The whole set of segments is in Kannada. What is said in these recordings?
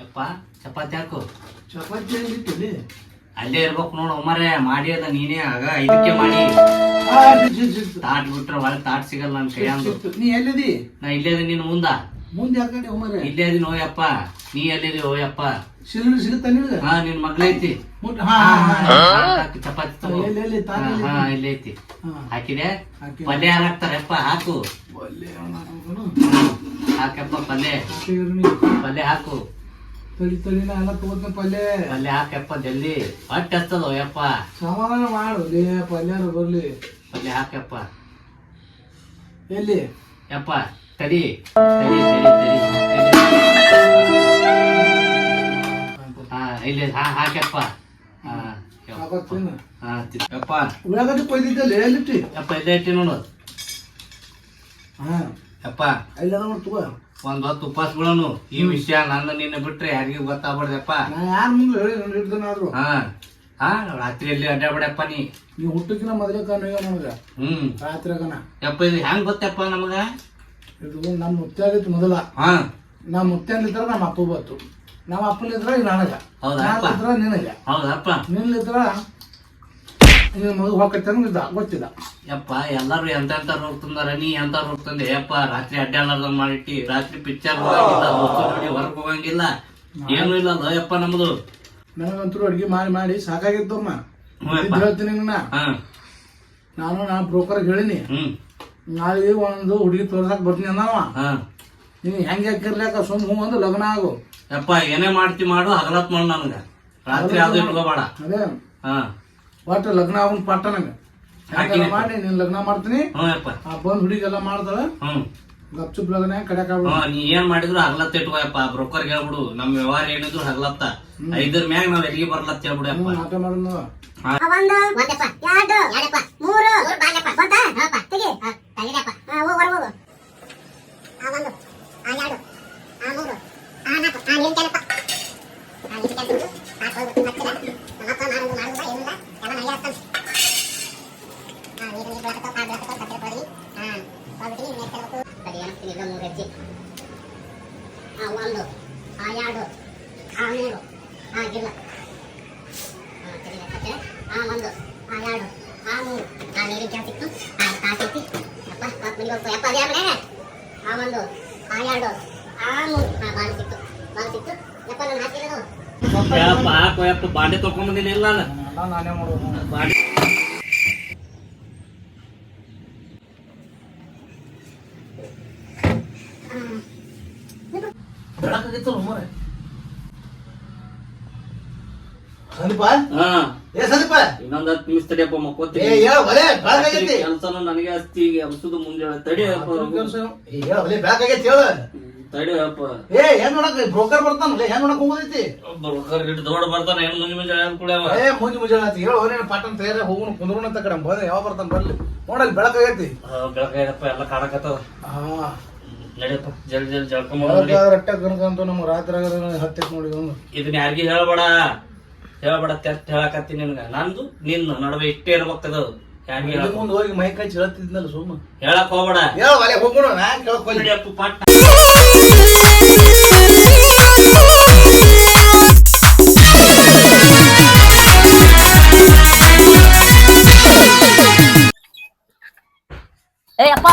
ಯಪ್ಪ ಚಪಾತಿ ಹಾಕು. ಚಪಾತಿ ಆಗಿತ್ತಲ್ಲಿ ಅಲ್ಲೇ ಇರ್ಬೇಕು ನೋಡು ಒಮ್ಮರೆ ಮಾಡಿ ಅದ ನೀನೇ ಆಗ ಇದಕ್ಕೆ ಮಾಡಿ. ತಾಟ್ ಬಿಟ್ರೆ ಒಳ ತಾಟ್ ಸಿಗಲ್ಲ ನನ್ ಕೈ ನೀ ಎಲ್ಲಿದಿ? ನಾ ಇಲ್ಲೇ ಇದೀನಿ ನೀನು ಮುಂದ. ಮುಂದೆ ಯಾಕಂಡೆ ಒಮ್ಮರೆ ಇಲ್ಲೇ ಅದಿನ ಹೋಯಪ್ಪ ನೀ ಎಲ್ಲಿದಿ ಹೋಯಪ್ಪ ಸಿಲಿಂಡರ್ ಸಿಗುತ್ತಾ ನಿನಗ? ಹಾ ನಿನ್ ಮಗ್ಳೈತಿ ಚಪಾತಿ ತಗೋ. ಹಾ ಇಲ್ಲೇ ಐತಿ. ಹಾಕಿದೆ. ಪಲ್ಯ ಯಾರು ಹಾಕ್ತಾರಪ್ಪ ಹಾಕು. ಹಾಕಪ್ಪ ಪಲ್ಯ. ಪಲ್ಯ ಹಾಕು. ತಡಿ ತಡಿ ನಾ ಎಲ್ಲ ತಗೋತ ಪಲ್ಯ. ಪಲ್ಯ ಹಾಕಪ್ಪ ಜಲ್ದಿ. ಹೊಟ್ಟೆ ಹತ್ತದ ಯಪ್ಪ ಸಮಾಧಾನ ಮಾಡು ಲೇ ಪಲ್ಯಾರು ಬರ್ಲಿ. ಪಲ್ಯ ಹಾಕಪ್ಪ ಎಲ್ಲಿ? ಯಪ್ಪ ತಡಿ ತಡಿ ತಡಿ ತಡಿ. ಹಾ ಇಲ್ಲಿ ಹಾ ಹಾಕ್ಯಪ್ಪ. ಹಾ. ಹಾಕೋತೀನಿ ಹಾ ಯಪ್ಪ. ಉಳ್ಳಾಗಡ್ಡಿ ಕೊಯ್ದಿದ್ದಲ್ಲ ಎಲ್ಲಿಟ್ಟಿ ಯಪ್ಪ ಇಲ್ಲೇ ಇಟ್ಟಿ ನೋಡು. ಹಾ. ಯಪ್ಪ. ಎಲ್ಲ ನೋಡಿ ತಗೋ. ಒಂದ್ ಹೊತ್ತು ಉಪವಾಸ ಬಿಡೋನು. ಈ ವಿಷಯ ನನ್ನ ನಿನ್ನ ಬಿಟ್ರೆ ಯಾರಿಗೂ ಗೊತ್ತಾಗ್ಬಾರ್ದಪ್ಪ. ನಾ ಯಾರ ಮುಂದೆ ಹೇಳಿ ನಾನು ಹಿಡ್ದನಾದ್ರು? ಹಾ. ಹಾ ರಾತ್ರಿಯಲ್ಲಿ ಅಡ್ಡಾಡ್ಬಿಡಪ್ಪ ನೀ. ನೀವು ಹುಟ್ಟಕ್ಕಿನ ಮೊದಲೇ ಕಾಣ ನನಗ. ಹ್ಮ್. ರಾತ್ರಿಯಾಗನ. ಯಪ್ಪ ಇದು ಹೆಂಗ್ ಗೊತ್ತಪ್ಪ ನಮಗ? ಇದು ನಮ್ಮ ಮುತ್ತಾಗಿತ್ತು ಮೊದಲ. ಹಾ. ನಮ್ಮ ಮುತ್ತೇನಿದ್ರ ನಮ್ಮ ಅಪ್ಪ ಬತ್ತು ನಮ್ಮ ಅಪ್ಪನಿದ್ರ ಈಗ ನನಗ. ಹೌದಾ ಅಪ್ಪ? ನಾನಿದ್ರ ನಿನಗ. ಹೌದಪ್ಪ. ನಿನ್ನಿದ್ರ ನಿನ್ನ ಮಗ ಹೋಗ್ತಾನ ಗೊತ್ತಿಲ್ಲ. ಯಪ್ಪ ಎಲ್ಲಾರು ಎಂತ ಎಂತ ರೋಗ ತಂದಾರ ನೀ ಎಂತ ರೋಗ ತಂದೆ? ಯಪ್ಪ ರಾತ್ರಿ ಅಡ್ಡಾಡ್ಲಾರ್ದ ಮಾಡಿಟ್ಟಿ ರಾತ್ರಿ ಪಿಕ್ಚರ್ ಹೋಗಂಗಿಲ್ಲ ಹೊರಗ್ ಹೋಗಂಗಿಲ್ಲ. ಏನು ಇಲ್ಲ ಅಲ್ಲ ಯಪ್ಪ ನಮ್ದು. ನನಗಂತೂ ಅಡ್ಗೆ ಮಾಡಿ ಮಾಡಿ ಸಾಕಾಗಿದ್ದಮ್ಮ ಹೇಳ್ತೀನಿ ನಾನು ನಾ ಬ್ರೋಕರ್ ಹೇಳಿನಿ. ಹ್ಮ್. ನಾಳೆ ಒಂದು ಹುಡುಗಿ ತೋರ್ಸಕ್ ಬರ್ತೀನಿ ಅನ್ನವ. ಹಾ. ನೀನು ಹೆಂಗೆ ಹಾಕಿರ್ಲಾಕ ಸುಮ್ ಹೂ ಅಂದ್ರೆ ಲಗ್ನ ಆಗು. ಯಪ್ಪ ಏನೇ ಮಾಡ್ತಿ ಮಾಡು ಹಗಲತ್ ಮಾಡು ನನಗ. ರಾತ್ರಿ ಯಾವ್ದು ಇಟ್ಕೋಬೇಡ. ಅದೇ. ಹಾ. ಒಟ್ಟು ಲಗ್ನ ಆಗುನ್ ಪಟ್ಟ ನಂಗೆ. ಮಾಡಿ ನೀನು ಲಗ್ನ ಮಾಡ್ತೀನಿ. ಹ್ಞೂ ಯಪ್ಪ. ಆ ಬಂದ್ ಹುಡುಗೆಲ್ಲ ಹ್ಞೂ. ಹ್ಮ್ ಗಪ್ಚುಪ್ ಲಗ್ನ ಕಡೆಕ್ ಹ್ಞೂ ನೀ ಏನ್ ಮಾಡಿದ್ರು ಹಗ್ಲತ್ತ ಇಟ್ಕೋಯಪ್ಪ ಬ್ರೋಕರ್ ಹೇಳ್ಬಿಡು. ನಮ್ ವ್ಯವಹಾರ ಏನಿದ್ರು ಹಗ್ಲತ್ತ. ಐದರ ಮ್ಯಾಗ ನಾವ್ ಎಲ್ಲಿಗೆ ಬರ್ಲತ್ತ ಹೇಳ್ಬಿಡು ಯಪ್ಪ. ಹ್ಞೂ ಆಟ ಮಾಡೋಣ ಒಂದು ಒಂದಪ್ಪ. ಎರಡು ಎರಡಪ್ಪ. ಮೂರು. ಮೂರು ಬಾಲ್ಯಪ್ಪ ಬಂತ? ಹಾಪ ತೆಗಿ. ತೆಗಿದಪ್ಪ. ಹಾ ಹೋಗು ಹೊರಗೆ ಹೋಗು. ಆ ಒಂದು. ಆ ಎರಡು. ಆ ಮೂರು. ಆ ನಾಲ್ಕು. ಆ ನೀನು ಕೆಲಪ್ಪ ಆ ನೀನು ಕೆಲಸ ಆ ಹೋಗು ಹತ್ತಿರ. ನಮ್ಮಪ್ಪ ಮಾಡುದು ಮಾಡುದ ಏನಿಲ್ಲ ಎಲ್ಲ ನನಗೆ ಆಗ್ತಾನೆ ಹಾ ನೀರು ನೀರು ಬೆಳಕತ್ತೋ ಕಾಳು ಬೆಳಕತ್ತೋ ಕತ್ತಿರ ಕೊಡಿ ಹಾ ಹೋಗ್ಬಿಟ್ಟು ನೀರು ಕೆಲಬೇಕು ಸರಿ ಅನಿಸ್ತೀನಿ ಇಲ್ಲ ಮೂರು ಹೆಚ್ಚಿ ಆ ಒಂದು ಆ ಎರಡು ಆ ಮೂರು ಆ ಗಿಲ್ಲ ಆ, ತೆಗಿಲೆ ಕತ್ತೆ. ಆ ಒಂದು ಆ ಎರಡು ಆ ಮೂರು ಆ ನೀರಿನ ಕ್ಯಾನ್ ಸಿಕ್ತು ಆ ಕಾಸೈತಿ ಯಪ್ಪ ಮತ್ ಮನೆಗೆ ಹೋಗ್ಕೊ ಯಪ್ಪ ಅದೇ ಮನೆ ಆ ಒಂದು ಆ ಎರಡು ಆ ಮೂರು ಆ ಬಾಳು ಸಿಕ್ತು ಬಾಳು ಸಿಕ್ತು ಯಪ್ಪ ನಾನು ಹಾಕಿರೋದು ಯಪ್ಪ ಹಾಕೋ ಯಪ್ಪ ಬಾಂಡೆ ತೊಗೊಂಬಂದಿಲ್ಲ ಇಲ್ಲ ಅಲ್ಲ? ಎಲ್ಲ ನಾನೇ ಮಾಡೋದು ಬಾಂಡೆ ಬೆಳಕಾಗಿತ್ತಲ್ಲ ಮರೆ? ಸಂದೀಪ ಹಾ. ಏ ಸಂದೀಪ ಇನ್ನೊಂದ್ ಹತ್ತು ನಿಮಿಷ ತಡಿಯಪ್ಪ ಕೆಲಸನು ನನಗೆ ಹಸ್ತಿ ಈಗ ಮುಂದೆ ಮುಂಜಾನೆ ತಡಿಯಪ್ಪ ಹೇಳ. ತಡಿಯಪ್ಪ. ಏ ಹೆಂಗ್ ನೋಡಕ್ ಬ್ರೋಕರ್ ಬರ್ತಾನಲ್ಲ ಹೆಂಗ್ ನೋಡಕ್ ಹೋಗೋದೈತಿ? ಬ್ರೋಕರ್ ಗಿಡ ದೊಡ್ಡ ಬರ್ತಾನೆ ಏನು ಮುಂಜಾನೆ ಏ ಮುಂಜಿ ಮುಂಜಾನೆ ಆಯ್ತು ಹೇಳು ಅವನೇನು ಪಾಟನ್ ತಯಾರ ಹೋಗೋಣ ಕುಂದ್ರೋಣ ಅಂತ ಕಡೆ ಯಾವ ಬರ್ತಾನ ಬರ್ಲಿ. ನೋಡಲ್ಲಿ ಬೆಳಕಾಗೈತಿ. ಬೆಳಕಾಗ್ಯಪ್ಪ ಎಲ್ಲ ಕಾಣಕತ್ತದ. ಹಾ. ನಡಿಯಪ್ಪ ಜಲ್ದಿ ಜಲ್ದಿ ಜಳ್ಕೊಂಬ ಅಟ್ಟೆ ಕನ್ಕಂತ ನಮ್ಮ ರಾತ್ರಿ ಆಗದ ಹತ್ತೈತ್ ನೋಡಿ ಇದನ್ನ ಯಾರಿಗೂ ಹೇಳ್ಬೇಡ. ಹೇಳಬೇಡ ತೆಸ್ಟ್ ಹೇಳಕತ್ತೀನಿ ನಿನ್ಗ. ನಂದು ನಿನ್ನ ನಡುವೆ ಇಷ್ಟೇ ಇರ್ಬೇಕದು. ಯಾರಿಗೂ ಮುಂದೆ ಹೋಗಿ ಮೈ ಕಚ್ಚಿ ಹೇಳ್ತಿದ್ನಲ್ಲ ಸುಮ್ಮ. ಹೇಳಕ್ ಹೋಗ್ಬೇಡ. ಹೇಳ ಹೋಗೋಣ ನಾ ಅಪ್ಪ ಏ ಅಪ್ಪ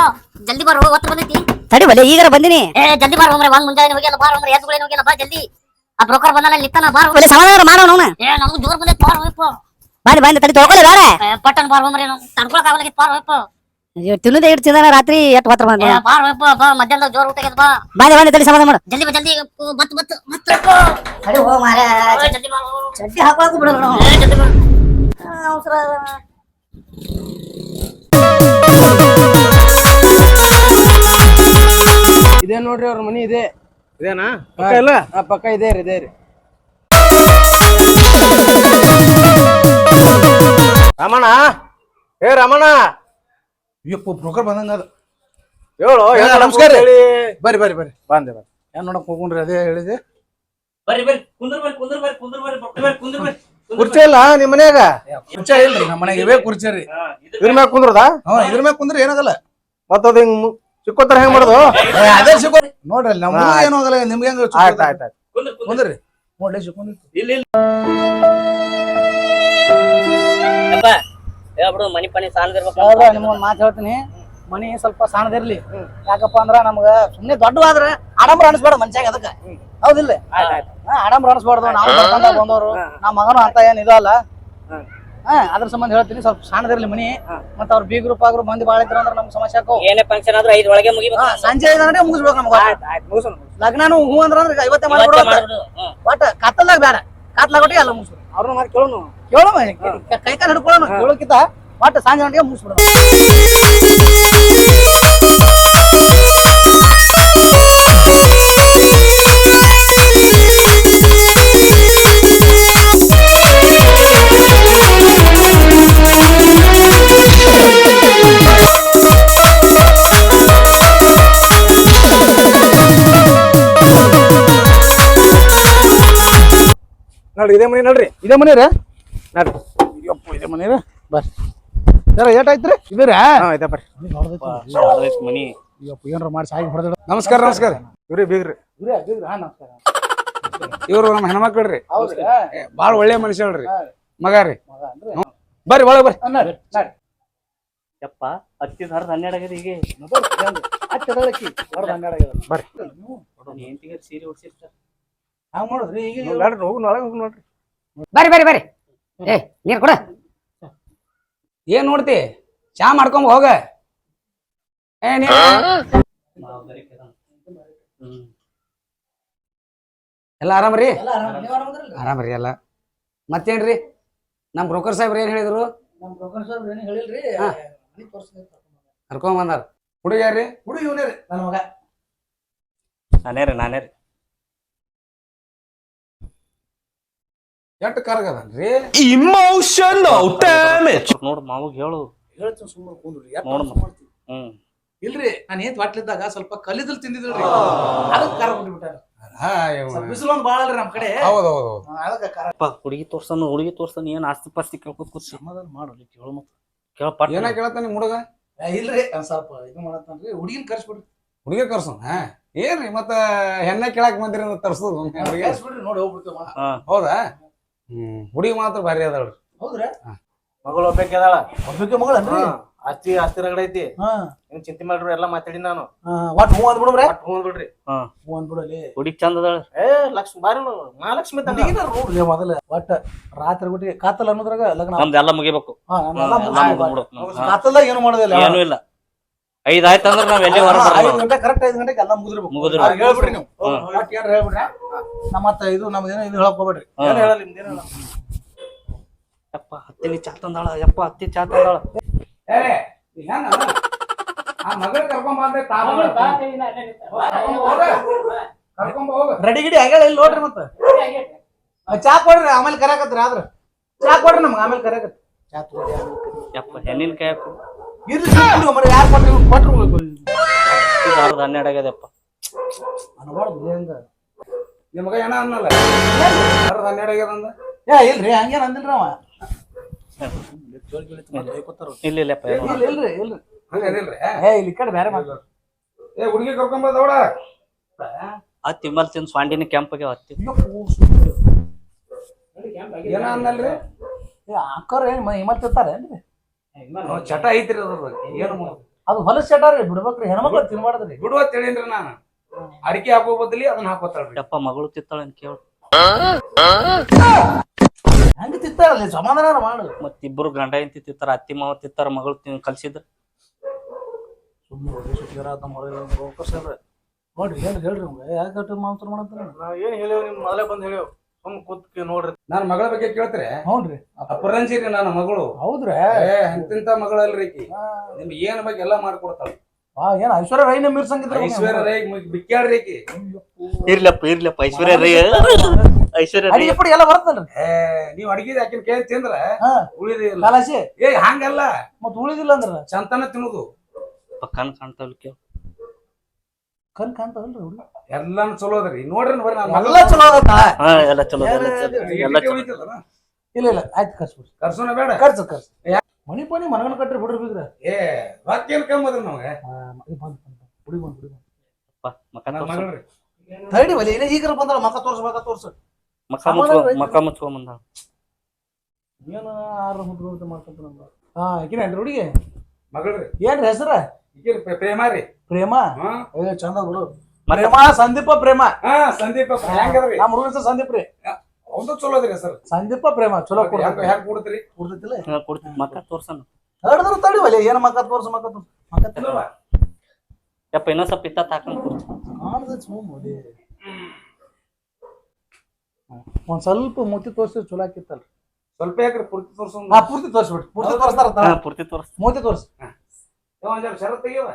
ಜಲ್ದಿ ಬಾರೋ ಒತ್ತು ಬಂದೈತಿ. ತಡಿ ಬಲೆ ಈಗಾರ ಬಂದಿನಿ. ಏ ಜಲ್ದಿ ಬಾರೋ ಅಂದ್ರೆ ಒಂದ್ ಮುಂಜಾನೆ ಹೋಗ್ಯಲ್ಲ ಬಾರೋ ಅಂದ್ರೆ ಎದ್ದುಗಳೇನು ಹೋಗ್ಯಲ್ಲ ಬಾ ಜಲ್ದಿ. ಆ ಬ್ರೋಕರ್ ಬಂದಲ್ಲ ನಿತ್ತಾನ ಬಾರೋ ಬಲೆ ಸಮಾಧಾನ ಮಾಡೋಣ ಅವನ ಏ ನಮ್ಗೆ ಜೋರ್ ಬಂದೈತಿ ಬಾರೋ ಯಪ್ಪ ಬಾರಿ ಬಾಂದಿ ತಡಿ ತೊಳ್ಕೊಳ್ಳಿ ಬೇಡ ಪಟ್ಟನ್ ಬಾರೋ ಅಂದ್ರೆ ತಡ್ಕೊಳಕ್ ಆಗಲ್ಲ ಬಾರೋ ಯಪ್ಪ ತಿನ್ನದ ಇಟ್ಟು ತಿಂದಾನ ರಾತ್ರಿ ಎಟ್ ಹೊತ್ರ ಬಂದ ಬಾರೋ ಯಪ್ಪ ಬಾ ಮಧ್ಯಾಹ್ನದಾಗ ಜೋರ್ ಊಟ ಆಗ್ಯದ ಬಾ. ಬಾಂದಿ ಬಾಂದಿ ತಡಿ ಸಮಾಧಾನ ಮಾಡು. ಜಲ್ದಿ ಬಾ ಜಲ್ದಿ ಮತ್ ಮತ್ ಮತ್. ತಡಿ ಹೋ ಮಾರ ಜಲ್ದಿ ಬಾರೋ ಬಿಡೋಣ ಜಲ್ದಿ ಬಾರೋ ಇದೇ ನೋಡ್ರಿ ಅವ್ರ ಮನಿ ಇದೆ. ಇದೇನಾ? ಪಕ್ಕ ಇಲ್ಲ? ಆ, ಪಕ್ಕ ಇದೆ ರೀ ಇದೆ ರೀ. ರಮಣ ಏ ರಮಣ ಯಪ್ಪ ಬ್ರೋಕರ್ ಬಂದಂಗ ಅದು. ಹೇಳು ಏ, ನಮಸ್ಕಾರ ರೀ. ಹೇಳಿ ಬರ್ರಿ ಬರ್ರಿ ಬರ್ರಿ. ಬಂದೆ ಬರ್ರಿ ಏನ್ ನೋಡಕ್ ಹೋಗ್ರಿ ಅದೇ ಹೇಳಿದೆ. ಬರ್ರಿ ಬರ್ರಿ. ಕುಂದ್ರ ಬರ್ರಿ ಕುಂದ್ರ ಬರ್ರಿ ಕುಂದ್ರ ಬರ್ರಿ ಕುಂದ್ರ ಬರ್ರಿ ಕುಂದ್ರ ಬರ್ರಿ. ಕುರ್ಚಿ ಇಲ್ಲ ನಿಮ್ ಮನ್ಯಾಗ? ಕುರ್ಚಿ ಇಲ್ರಿ ನಮ್ಮ ಮನೆಗೆ ಇವೇ ಕುರ್ಚಿ ರೀ. ಇದ್ರ ಮ್ಯಾಗ ಕುಂದ್ರದ? ಹ್ಞೂ ಇದ್ರ ಮ್ಯಾಗ ಕುಂದ್ರ ಏನಾಗಲ್ಲ ಮತ್ತದ ಹಿಂಗ್ ಸಿಕ್ಕೋತಾರ ಹೆಂಗ್ ಮಾಡೋದು? ಅದೇ ಸಿಕ್ಕ ನೋಡ್ರಿ ನಮ್ಮ ಏನು ಆಗಲ್ಲ ನಿಮ್ಗೆ ಹೆಂಗ್ ಆಯ್ತು ಆಯ್ತು ಆಯ್ತು. ಕುಂದ್ರ ನೋಡ್ಲಿ ಸಿಕ್ಕೊಂಡಿತ್ತು ಇಲ್ಲಿ ಇಲ್ಲಿ. ಹೇಳ್ಬಿಡು ಮನಿ ಪನಿ ಸಾಲದಿರ್ಬೇಕು ಸಾಹೇಬ್ರ ನಿಮ್ಗೊಂದ್ ಮಾತು ಹೇಳ್ತೀನಿ. ಮನಿ ಸ್ವಲ್ಪ ಸಣ್ಣದಿರ್ಲಿ ಯಾಕಪ್ಪ ಅಂದ್ರ ನಮ್ಗ ಸುಮ್ನೆ ದೊಡ್ಡವಾದ್ರ ಆಡಂಬರ ಅನಿಸ್ಬಾರ್ದು ಮನ್ಸಾಗ ಅದಕ್ಕ. ಹೌದಿಲ್ಲ? ಆಡಂಬರ ಅನಿಸ್ಬಾರ್ದು. ನಾವು ಬಂದವರು. ನಮ್ಮ ಮಗನು ಅಂತ ಏನ್ ಇದು ಅಲ್ಲ. ಹಾ ಅದ್ರ ಸಂಬಂಧ ಹೇಳ್ತೀನಿ. ಸ್ವಲ್ಪ ಸಣ್ಣದಿರ್ಲಿ ಮನಿ. ಮತ್ತ ಅವ್ರ ಬಿ ಗ್ರೂಪ್ ಆಗ್ರು ಮಂದಿ ಬಾಳ ಇದ್ರ ಅಂದ್ರೆ ನಮ್ ಸಮಸ್ಯೆ ಹಾಕೋ ಏನೇ ಫಂಕ್ಷನ್ ಆದ್ರೂ ಐದ್ ಒಳಗೆ ಮುಗಿಬೇಕು. ಹಾ, ಸಂಜೆ ಐದು ಗಂಟೆ ಮುಗಿಸ್ಬೇಕು ನಮ್ಗ ಲಗ್ನನು ಹೂ ಅಂದ್ರ ಅಂದ್ರೆ ಐವತ್ತೇ ಇವತ್ತೇ ಮಾಡ್ಬಿಡು. ಒಟ್ಟ ಕತ್ತಲಾಗ ಬೇಡ. ಕತ್ಲಾಗೊಟ್ಟಿಗೆ ಎಲ್ಲ ಮುಗಿಸ್ಬಿಡು. ಅವ್ರನ್ನ ಮಾಡಿ ಕೇಳೋಣ ಕೇಳೋಣ ಕೈ ಕಾಲು ಹಿಡ್ಕೊಳ್ಳೋಣ. ಕೇಳೋಕ್ಕಿಂತ ಒಟ್ಟ ಸಂಜೆ ಗಂಟೆಗೆ ಮುಗಿಸ್ಬಿಡು. ನೋಡ್ರಿ ಇದೇ ಮನೆ ನೋಡ್ರಿ. ಇದೇ ಮನೆ ರೀ ನೋಡ್ರಿ. ಯಪ್ಪ ಇದೇ ಮನೆ ರೀ ಬರ್ರಿ ಸರ್ ಏಟ್ ಆಯ್ತ್ರಿ? ಇದ್ರಿ ಆಯ್ತಾ ಬರ್ರಿ ಮನಿ. ಯಪ್ಪ ಏನ್ರ ಮಾಡಿ ಸಾಗಿ ಹೊಡೆದ ನಮಸ್ಕಾರ ನಮಸ್ಕಾರ. ಇವ್ರಿ ಬೀಗ್ರಿ. ನಮಸ್ಕಾರ. ಇವ್ರು ನಮ್ಮ ಹೆಣ್ಮಕ್ಳ್ರಿ ಬಾಳ ಒಳ್ಳೆ ಮನುಷ್ಯಳ್ರಿ ಮಗ ರೀ. ಮಗ? ಹ್ಮ್. ಬರ್ರಿ ಒಳಗ್ ಬರ್ರಿ. ಯಪ್ಪ ಹತ್ತಿದ ಹರ್ದ ಹನ್ನೆರಡು ಆಗದ ಈಗ. ಹನ್ನೆರಡ್ ಆಗ್ಯದ. ಬರ್ರಿ. ಹೆಂಡತಿಗೆ ಸೀರೆ ಉಡ್ಸಿರ್ತಾರ ಹಂಗ್ ಮಾಡುದ್ರಿ? ಈಗ ನೋಡ್ರಿ ಹೋಗಿ ಒಳಗ್ ಹೋಗಿ ನೋಡ್ರಿ. ಬರ್ರಿ ಬರ್ರಿ ಬರ್ರಿ. ಏ ನೀರ್ ಕೊಡ. ಏನ್ ನೋಡ್ತಿ? ಚಾ ಮಾಡ್ಕೊಂಬ ಹೋಗ. ಏ ನೀ ಎಲ್ಲ ಆರಾಮ್ರಿ? ಆರಾಮ್ರಿ ಎಲ್ಲ ಮತ್ತೇನ್ರಿ? ನಮ್ ಬ್ರೋಕರ್ ಸಾಹೇಬ್ರು ಏನ್ ಹೇಳಿದ್ರು? ನಮ್ಮ ಬ್ರೋಕರ್ ಸಾಹೇಬ್ರು ಏನ್ ಹೇಳಿಲ್ರಿ? ಹಾ. ಮನಿ ತೋರ್ಸ್ತೀನಿ ಅಂತ ಕರ್ಕೊಂಡ್ ಬಂದಾರ. ಹುಡುಗ್ಯಾರ್ರಿ ಹುಡುಗ ಇವನೇ ಮಗ. ನಾನೇ ರೀ ನಾನೇ ರೀ. ಎಷ್ಟ್ ಕರ್ಗದನ್ರಿ Emotional ಡ್ಯಾಮೇಜ್ ನೋಡು ಮಾವಗ್ ಹೇಳು. ಹೇಳ್ತೀನಿ ಸುಮ್ಮನೆ ಕೂದ್ರಿ ಎಷ್ಟ್ ನೋಡು. ಮಾಡ್ತೀವಿ. ಹ್ಮ್. ಇಲ್ರಿ ನಾನು ಏನ್ ಬಾಟ್ಲಿದ್ದಾಗ ಸ್ವಲ್ಪ ಕಲ್ಲಿದ್ದಲ್ ತಿಂದಿದ್ರಿ ಅದಕ್ಕೆ ಕಾರ ಬಿಸಿಲು ಒಂದ್ ಬಾಳ ಅಲ್ರಿ ನಮ್ ಕಡೆ. ಹೌದ್ ಹೌದು ಅದಕ್ಕೆ ಕಾರ ಅಪ್ಪ ಹುಡುಗಿ ತೋರ್ಸನು ಹುಡುಗಿ ತೋರ್ಸನು ಏನ್ ಆಸ್ತಿ ಪಾಸ್ತಿ ಕೇಳ್ಕೊತ ಕೂತ್ ಸಮಾಧಾನ ಮಾಡ್ರಿ ಕೇಳ ಮತ್ತ. ಕೇಳ ಪಟ್ ಏನ ಕೇಳತ್ತ ನಿಮ್ ಹುಡುಗ? ಇಲ್ರಿ ಒಂದ್ ಸ್ವಲ್ಪ ಇದು ಮಾಡತ್ತಾನ್ರಿ. ಹುಡುಗಿನ ಕರ್ಸ್ಬಿಡ್ರಿ. ಹುಡುಗಿ ಕರ್ಸೋಣ ಏನ್ರಿ ಮತ್ತ ಹೆಣ್ಣ ಕೇಳಾಕ್ ಬಂದಿರಿ ತರ್ಸೋದು? ನೋಡಿ ಹೋಗ್ಬಿಡ್ತೇವ ಹೌದಾ? ಹ್ಮ್ ಹುಡುಗಿ ಮಾತ್ರ ಭಾರಿ ಅದಾಳ್ರಿ ಹೌದ್ರಾ? ಮಗಳು ಒಬ್ಬಾಕಿದಾಳ ಒಬ್ಬಕ್ಕೆ ಮಗಳ ಆಸ್ತಿ ಆಸ್ತಿ ರಗಡ ಐತಿ. ಹಾ. ಏನ್ ಚಿಂತೆ ಮಾಡ್ರಿ ಎಲ್ಲಾ ಮಾತಾಡಿ ನಾನು. ಹಾ, ಒಟ್ ಹೂ ಅಂದ್ಬಿಡ್ರಿ ಒಟ್ ಹ್ಞೂ ಬಿಡ್ರಿ. ಹೂ. ಅಂದ್ಬಿಡಲಿ ಹುಡುಗಿ ಚಂದ ಅದಾಳ. ಏ ಲಕ್ಷ್ಮಿ ಬಾರಿ ನೋಡು, ಮಹಾಲಕ್ಷ್ಮಿ ತಂಗ ಹುಡುಗಿನ ನೋಡ್ರಿ ಮೊದಲ ಒಟ್ಟ ರಾತ್ರಿ ಬಿಟ್ಟು ಕಾತಲ್ ಅನ್ನೋದ್ರಾಗ ಲಗ್ನ ನಮ್ದೆಲ್ಲ ಮುಗಿಬೇಕು. ಹಾ. ಹಾ. ಕಾತಲ್ದಾಗ ಏನು ಮಾಡೋದಿಲ್ಲ. ಏನೂ ಇಲ್ಲ. ಐದ್ ಆಯ್ತು ಅಂದ್ರೆ ನಾವ್ ಎಲ್ಲಿ ಹೊರ ಐದು ಗಂಟೆ ಕರೆಕ್ಟ್ ಐದು ಗಂಟೆಗೆ ಎಲ್ಲ ಮುಗಿದ್ರಿ ಮುಗಿದ್ರಿ. ಹೇಳ್ಬಿಡ್ರಿ ನೀವು. ಹ್ಮ್. ಒಟ್ಟು ಏನ್ರ ಹೇಳ್ಬಿಡ್ರಿ? ನಮ್ಮ ಮತ್ತೆ ಇದು ನಮ್ದು ಏನೋ ಇದು ಹೇಳಕ್ ಹೋಗ್ಬೇಡ್ರಿ. ಹಾ. ಏನು ಹೇಳಲ್ಲ ನಿಮ್ದು ಏನು ಹೇಳಲ್ಲ. ಯಪ್ಪ ಹತ್ತಿನಿ ಚಾ ತಂದಾಳ ಯಪ್ಪ ಹತ್ತಿ ಚಾ ತಂದಾಳ. ಏ ಹೆಂಗ ಆ ಮಗಳ ಕರ್ಕೊಂಡ್ ಬಂದ್ರೆ ಕರ್ಕೊಂಡ್ ಹೋಗ ರೆಡಿ ಗಿಡಿ ಆಗ್ಯಾಳ ಇಲ್ಲಿ ನೋಡ್ರಿ ಮತ್ತೆ. ಆ, ಚಾ ಕೊಡ್ರಿ ಆಮೇಲೆ ಕರೆಯಕತ್ರಿ ಆದ್ರ. ಚಾ ಕೊಡ್ರಿ ನಮ್ಗೆ ಆಮೇಲೆ ಕರೆಯಕತ್ರಿ. ಚಾ ಕರಿ. ಯಪ್ಪ ಹೆಣ್ಣಿನ ಕೈ ಹಾಕು ಇರ್ಲಿ ಸುಮ್ನೆ ಮರ ಯಾರು ಕೊಟ್ರಿ ಕೊಟ್ರು ಹನ್ನೆರಡು ಆಗ್ಯದಪ್ಪ. ಅನ್ಬಾರ್ದು ಹೆಂಗ? ಮಗ ಏನ ಅನ್ನಲ್ಲ? ಹರ್ದ್ ಹನ್ನೆರಡು ಆಗ್ಯದ ಅಂದ? ಏ ಇಲ್ರಿ ಹಂಗೇನ್ ಅಂದಿಲ್ರಿ ಅವ. ಇಲ್ಲ ಇಲ್ಲಪ್ಪ ಏನೂ ಇಲ್ಲ. ಇಲ್ಲ ಇಲ್ರಿ ಇಲ್ರಿ. ಹಂಗ ಅದಿಲ್ರಿ? ಏ ಇಲ್ಲಿ ಈ ಕಡೆ ಬೇರೆ ಮಾತಾಡ ಏ ಹುಡುಗಿ ಕರ್ಕೊಂಡ್ ಬಂದವಳ ಹತ್ತಿ ತಿಮ್ಮಲ್ ತಿನ್ ಸ್ವಾಂಡಿನ ಕೆಂಪಗೆ ಹತ್ತಿ. ಏನ ಅನ್ನಲ್ರಿ? ಅಕ್ಕವ್ರ ಏನ್ ಹಿಮತ್ತಿರ್ತಾರೆ ಏನ್ರಿ ಅವ್ನ್ ಚಟ ಐತ್ರಿ ಅದ್ರದ್ದು ಏನು ಮಾಡೋದು? ಅದು ಚಟ ರೀ ಬಿಡ್ಬೇಕ್ರಿ. ಹೆಣ್ಮಕ್ಳು ತಿನ್ಬಾರ್ದ್ರಿ. ಬಿಡುವ ತಿಳಿನ್ರಿ ನಾನು. ಅಡಿಕೆ ಹಾಕೋ ಬದಲಿ ಅದನ್ನ ಹಾಕೋತಾಳ್ರಿ ಅಪ್ಪ ಮಗಳು ತಿತ್ತಾಳ ಅಂತ ಕೇಳು. ಹಂಗ ತಿಂತಾರಲ್ಲ ಸಮಾಧಾನ ಮಾಡು. ಮತ್ತಿಬ್ರು ಇಬ್ರು ಗಂಡ ಹೆಂಡತಿ ತಿತ್ತಾರ ಅತ್ತಿ ಮಾವ ತಿತ್ತಾರ ಮಗಳು ತಿನ್ ಕಲ್ಸಿದ್ರ? ನೋಡ್ರಿ ಹೇಳ್ರಿ ಹೇಳ್ರಿ ಯಾಕೆ ಮಾಂಸರ್ ಮಾಡಂತಾರ? ನಾವ್ ಏನ್ ಹೇಳೇವ್ ನಿಮ್ ಮೊದಲೇ ಬಂದ್ ಹೇಳೇವ್ ಸುಮ್ ಕೂತ್ ನೋಡ್ರಿ. ನನ್ನ ಮಗಳ ಬಗ್ಗೆ ಕೇಳ್ತಾರೆ ಹೌನ್ರಿ. ಅಪರಂಜಿರಿ ನನ್ನ ಮಗಳು. ಹೌದ್ರಿ. ಏ ಎಂತಿಂತ ಮಗಳಲ್ರಿ ಈಕಿ. ನಿಮ್ಗೆ ಏನ್ ಬಗ್ಗೆ ಎಲ್ಲಾ ಮಾಡ್ಕೊಡ್ತಾಳ. ಆ ಏನ್ ಐಶ್ವರ್ಯ ರೈನ ಮೀರ್ಸಂಗಿದ್ರೆ ಐಶ್ವರ್ಯ ರೈ ಬಿಕ್ಕ್ಯಾಡ್ರಿ ಈಕಿ. ಇರ್ಲಪ್ಪ ಇರ್ಲಪ್ಪ ಐಶ್ವರ್ಯ ರೈ. ಐಶ್ವರ್ಯ ರೈ. ಪುಡಿ ಎಲ್ಲ ಬರ್ತಲ್ರಿ ಏ ನೀವ್ ಅಡಿಗೆ ಆಕಿನ ಕೈ ತಿಂದ್ರ? ಉಳಿದಿಲ್ಲ ಕಲಾಸಿ ಏ ಹಂಗಲ್ಲ. ಮತ್ ಉಳಿದಿಲ್ಲ ಅಂದ್ರ? ಚಂತನ ತಿನ್ನುದು. ಕಣ್ ಕಾಣ್ತಾವ್ ಕೇಳು ಕಣ್ ಕಾಣ್ತದಲ್ರಿ ಹುಡುಗ ಎಲ್ಲಾನು ಚಲೋ ಅದರಿ ನೋಡ್ರಿ ಬರ್ರಿ ಎಲ್ಲ ಚಲೋ ಆಗತ್ತ ಹಾ ಎಲ್ಲ ಚಲೋ ಎಲ್ಲ ಚಲೋ ಎಲ್ಲ ಚಲೋ ಉಳಿತದಲ್ಲ? ಇಲ್ಲ ಇಲ್ಲ ಆಯ್ತು ಕರ್ಸ್ಬಿಡ್ರಿ ಕರ್ಸೋಣ ಬೇಡ. ಕರ್ಸು ಕರ್ಸು. ಮನಿ ಪಣಿ ಮನಗನ ಕಟ್ರಿ ಬಿಡ್ರಿ ಬಿಗ್ರ. ಏ ರೊಕ್ಕ ಏನ್ ಕಮ್ಮದ್ರಿ ನಮ್ಗೆ ಬಂದ್ ಬಂದ್ ಬಂದ್. ಹುಡಿ ಬಂದ್ ಹುಡುಗ ಯಪ್ಪ ಮಕ ನನ್ನ ತೋರ್ಸು. ಮಗಳ್ರಿ. ತಡಿ ಒಲೆ ಏನೇ ಈಗರ ಬಂದ್ರ ಮಕ ತೋರ್ಸು ಮಕ್ಕ ತೋರ್ಸು. ಮಕ ಮುಚ್ಕೊ ಬಂದ ಏನು ಆರು ಹುಡುಗರು ಅಂತ ಮಾಡ್ಕೊಂತ ನಮ್ದು ಹಾ ಏನ್ರಿ ಹುಡುಗಿ? ಮಗಳ್ರಿ. ಏನ್ರಿ ಹೆಸರ? ಪ್ರೇಮ ರೀ. ಪ್ರೇಮ? ಹಾ. ಏ ಚಂದ ಬಿಡು ಪ್ರೇಮ ಸಂದೀಪ ಪ್ರೇಮ. ಹಾ ಸಂದೀಪ ಹೆಂಗದ್ರಿ? ನಮ್ಮ ಹೆಸರು ಸಂದೀಪ್ ರೀ. ಒಂದು ಚಲೋ ಅದ್ರಿ ಸರ್. ಸಂದೀಪ ಪ್ರೇಮ ಚಲೋ ಹೆಂಗ್ ಹೆಂಗ್ ಕೊಡ್ತೀರಿ ಕೊಡ್ತೈತಿಲ್ಲ? ಹಾ, ಕೊಡ್ತೀನಿ ಮಕ್ಕ ತೋರ್ಸನ ಹೇಳಿದ್ರು ತಡಿ ಒಲೆ ಏನು ಮಕ್ಕ ತೋರ್ಸ ಮಕ್ಕ ತೋರ್ಸು. ಮಕ್ಕ ತೋರ್ಸು. ಯಪ್ಪ ಇನ್ನೊಂದ್ ಸ್ವಲ್ಪ ಇತ್ತ ಹಾಕೊಂಡ್ ಕೊಡ್ತೀನಿ. ಸುಮ್ಮ ಒಲೆ. ಒಂದ್ ಸ್ವಲ್ಪ ಮೂತಿ ತೋರ್ಸಿ ಚಲೋ ಆಕಿತ್ತಲ್ರಿ. ಸ್ವಲ್ಪ ಯಾಕ್ರಿ ಪೂರ್ತಿ ತೋರ್ಸ ಹಾ ಪೂರ್ತಿ ತೋರ್ಸ್ಬಿಡ್ರಿ ಪೂರ್ತಿ ತೋರಿಸ್ತಾರ ಹಾ ಪೂರ್ತಿ ತೋರ್ಸ್. ಮೂತಿ ತೋರ್ಸಿ. ಒಂದ್ ಜರ ಶರತ್ ತೆಗಿಯವ